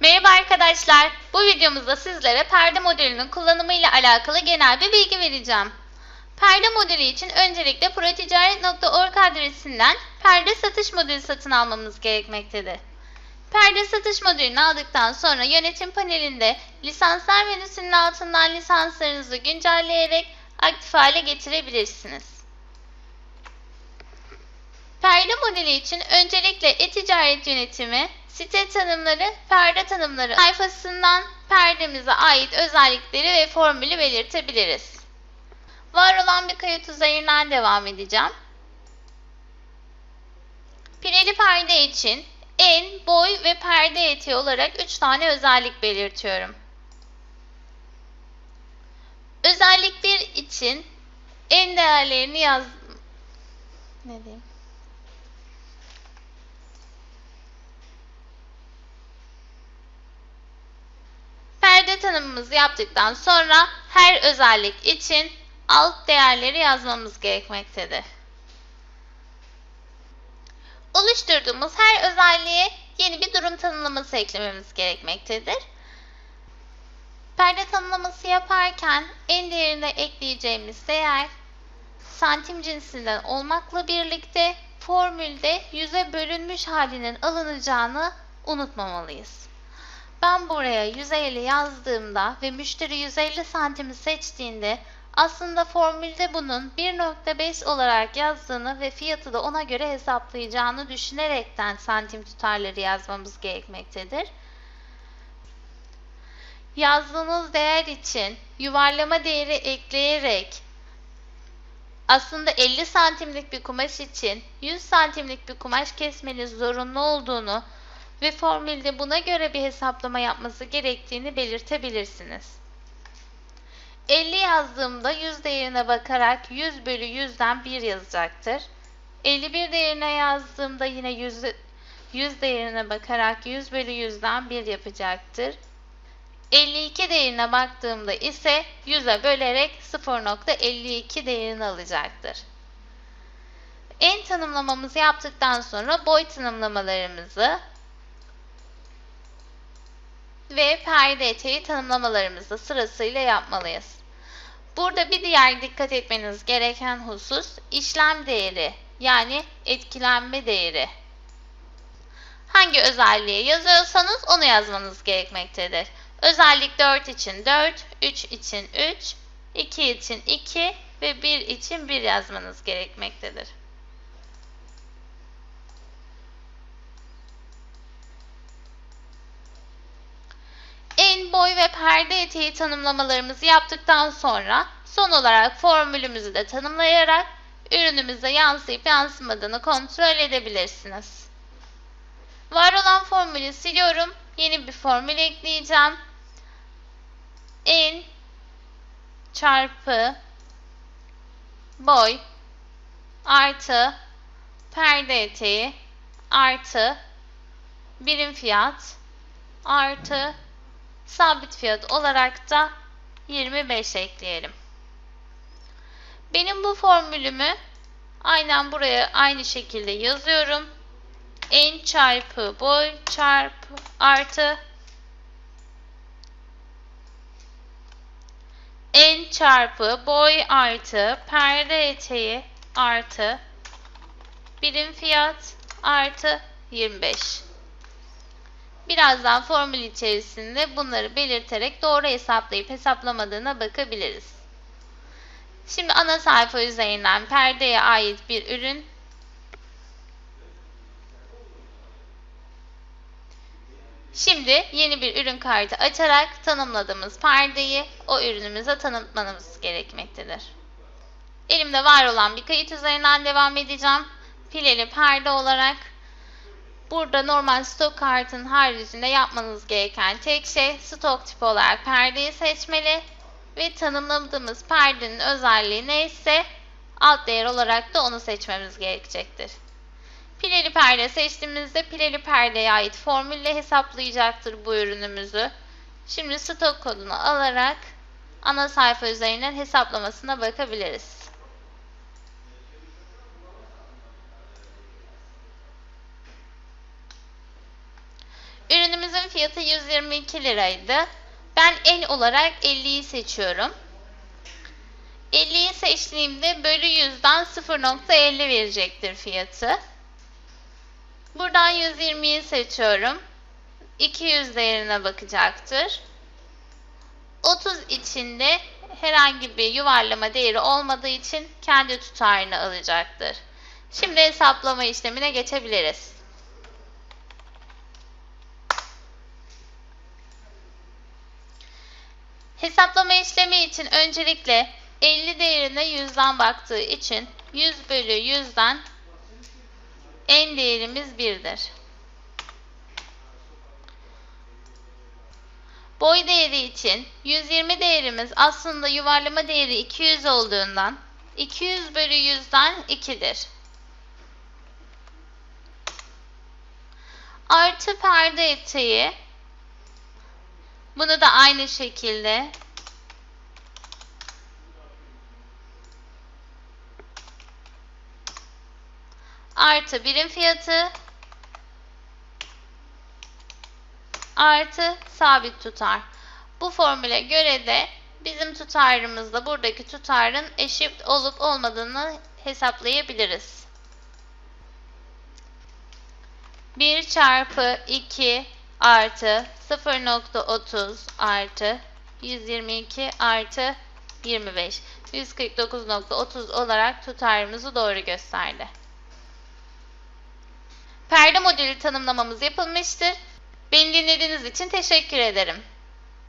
Merhaba arkadaşlar. Bu videomuzda sizlere perde modülünün kullanımı ile alakalı genel bir bilgi vereceğim. Perde modülü için öncelikle proticaret.org adresinden perde satış modülü satın almamız gerekmektedir. Perde satış modülünü aldıktan sonra yönetim panelinde lisanslar menüsünün altından lisanslarınızı güncelleyerek aktif hale getirebilirsiniz. Perde modeli için öncelikle e-ticaret yönetimi, site tanımları, perde tanımları sayfasından perdemize ait özellikleri ve formülü belirtebiliriz. Var olan bir kayıt üzerinden devam edeceğim. Pireli perde için en, boy ve perde eteği olarak 3 tane özellik belirtiyorum. Özellik 1 için en değerlerini yaz... Ne diyeyim? Perde tanımımızı yaptıktan sonra her özellik için alt değerleri yazmamız gerekmektedir. Oluşturduğumuz her özelliğe yeni bir durum tanımlaması eklememiz gerekmektedir. Perde tanımlaması yaparken en değerine ekleyeceğimiz değer santim cinsinden olmakla birlikte formülde yüze bölünmüş halinin alınacağını unutmamalıyız. Ben buraya 150 yazdığımda ve müşteri 150 santimi seçtiğinde aslında formülde bunun 1.5 olarak yazdığını ve fiyatı da ona göre hesaplayacağını düşünerekten santim tutarları yazmamız gerekmektedir. Yazdığınız değer için yuvarlama değeri ekleyerek aslında 50 santimlik bir kumaş için 100 santimlik bir kumaş kesmeniz zorunlu olduğunu ve formülde buna göre bir hesaplama yapması gerektiğini belirtebilirsiniz. 50 yazdığımda 100 değerine bakarak 100 bölü 100'den 1 yazacaktır. 51 değerine yazdığımda yine 100, 100 değerine bakarak 100 bölü 100'den 1 yapacaktır. 52 değerine baktığımda ise 100'e bölerek 0.52 değerini alacaktır. En tanımlamamızı yaptıktan sonra boy tanımlamalarımızı ve perde eteği tanımlamalarımızı sırasıyla yapmalıyız. Burada bir diğer dikkat etmeniz gereken husus işlem değeri yani etkilenme değeri. Hangi özelliği yazıyorsanız onu yazmanız gerekmektedir. Özellik 4 için 4, 3 için 3, 2 için 2 ve 1 için 1 yazmanız gerekmektedir. En, boy ve perde eteği tanımlamalarımızı yaptıktan sonra son olarak formülümüzü de tanımlayarak ürünümüze yansıyıp yansımadığını kontrol edebilirsiniz. Var olan formülü siliyorum. Yeni bir formül ekleyeceğim. En çarpı boy artı perde eteği artı birim fiyat artı sabit fiyat olarak da 25 ekleyelim. Benim bu formülümü aynen buraya aynı şekilde yazıyorum. En çarpı boy çarpı artı en çarpı boy artı perde eteği artı birim fiyat artı 25. Birazdan formül içerisinde bunları belirterek doğru hesaplayıp hesaplamadığına bakabiliriz. Şimdi ana sayfa üzerinden perdeye ait bir ürün Şimdi yeni bir ürün kartı açarak tanımladığımız perdeyi o ürünümüze tanıtmamız gerekmektedir. Elimde var olan bir kayıt üzerinden devam edeceğim. Pileli perde olarak Burada normal stok kartın haricinde yapmanız gereken tek şey stok tipi olarak perdeyi seçmeli ve tanımladığımız perdenin özelliği neyse alt değer olarak da onu seçmemiz gerekecektir. Pileli perde seçtiğimizde pileli perdeye ait formülle hesaplayacaktır bu ürünümüzü. Şimdi stok kodunu alarak ana sayfa üzerinden hesaplamasına bakabiliriz. Fiyatı 122 liraydı. Ben en olarak 50'yi seçiyorum. 50'yi seçtiğimde bölü 100'den 0.50 verecektir fiyatı. Buradan 120'yi seçiyorum. 200 değerine bakacaktır. 30 içinde herhangi bir yuvarlama değeri olmadığı için kendi tutarını alacaktır. Şimdi hesaplama işlemine geçebiliriz. Hesaplama işlemi için öncelikle 50 değerine 100'den baktığı için 100 bölü 100'den en değerimiz 1'dir. Boy değeri için 120 değerimiz aslında yuvarlama değeri 200 olduğundan 200 bölü 100'den 2'dir. Artı perde eteği bunu da aynı şekilde artı birim fiyatı artı sabit tutar. Bu formüle göre de bizim tutarımızla buradaki tutarın eşit olup olmadığını hesaplayabiliriz. 1 çarpı 2 artı 0.30 artı 122 artı 25 149.30 olarak tutarımızı doğru gösterdi. Perde modülü tanımlamamız yapılmıştır. Beni dinlediğiniz için teşekkür ederim.